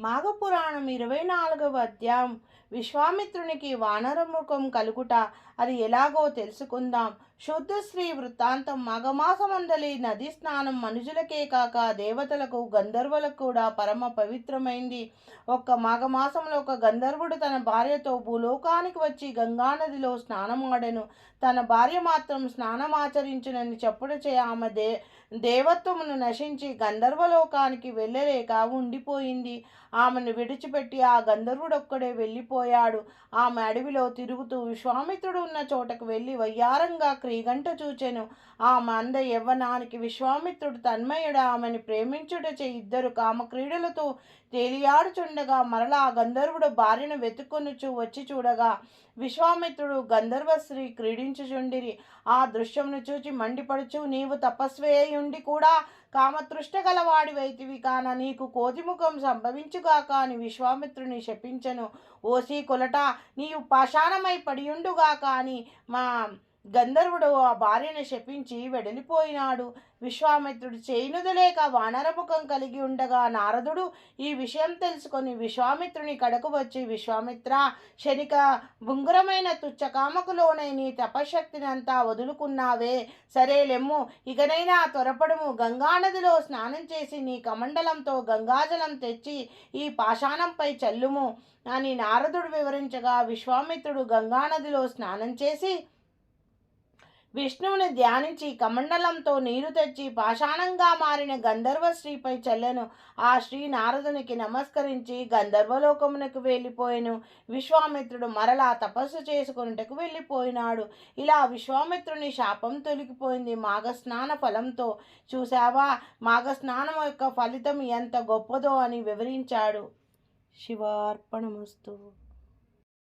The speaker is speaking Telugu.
మాఘపురాణం ఇరవై నాలుగవ అధ్యాయం. విశ్వామిత్రునికి వానరముఖం కలుగుట అది ఎలాగో తెలుసుకుందాం. శుద్ధ శ్రీ వృత్తాంతం మాఘమాసమందలి నది స్నానం మనుషులకే కాక దేవతలకు గంధర్వులకు కూడా పరమ పవిత్రమైంది. ఒక్క మాఘమాసంలో ఒక గంధర్వుడు తన భార్యతో భూలోకానికి వచ్చి గంగానదిలో స్నానమాడెను. తన భార్య మాత్రం స్నానమాచరించునని చెప్పుడచే ఆమె దే దేవత్వమును నశించి గంధర్వలోకానికి వెళ్ళలేక ఉండిపోయింది. ఆమెను విడిచిపెట్టి ఆ గంధర్వుడొక్కడే వెళ్ళిపోయాడు. ఆమె అడవిలో తిరుగుతూ విశ్వామిత్రుడు ఉన్న చోటకు వెళ్ళి వయ్యారంగా క్రీగంట చూచెను. ఆ మంద యవ్వనానికి విశ్వామిత్రుడు తన్మయుడు ఆమెను ప్రేమించుటచే ఇద్దరు కామక్రీడలతో తేలియాడుచుండగా మరలా గంధర్వుడు భార్యను వెతుకొనుచు వచ్చి చూడగా విశ్వామిత్రుడు గంధర్వ స్త్రీ క్రీడించుచుండిరి. ఆ దృశ్యమును చూచి మండిపడుచు నీవు తపస్వేయుండి కూడా కామతృష్ట గలవాడివైతివి కాన నీకు కోతిముఖం సంభవించుగాక అని విశ్వామిత్రుని శపించను. ఓసి కొలట నీవు పాషాణమై పడియుండుగాక అని మా గంధర్వుడు ఆ భార్యను శపించి వెడలిపోయినాడు. విశ్వామిత్రుడు చేయినుదలేక వానరముఖం కలిగి ఉండగా నారదుడు ఈ విషయం తెలుసుకొని విశ్వామిత్రుని కడకు వచ్చి విశ్వామిత్ర శనిక బుంగురమైన తుచ్చకామకులోనై నీ తపశక్తిని అంతా వదులుకున్నావే సరేలెమ్ము ఇకనైనా త్వరపడము. గంగానదిలో స్నానం చేసి నీ కమండలంతో గంగాజలం తెచ్చి ఈ పాషాణంపై చల్లుము అని నారదుడు వివరించగా విశ్వామిత్రుడు గంగానదిలో స్నానం చేసి విష్ణువుని ధ్యానించి కమండలంతో నీరు తెచ్చి పాషాణంగా మారిన గంధర్వ శ్రీపై చల్లెను ఆ శ్రీ నారదునికి నమస్కరించి గంధర్వలోకమునకు వెళ్ళిపోయాను. విశ్వామిత్రుడు మరలా తపస్సు చేసుకున్నటకు వెళ్ళిపోయినాడు. ఇలా విశ్వామిత్రుని శాపం తొలగిపోయింది. మాఘస్నాన ఫలంతో చూసావా మాఘస్నానం యొక్క ఫలితం ఎంత గొప్పదో అని వివరించాడు. శివార్పణమస్తు.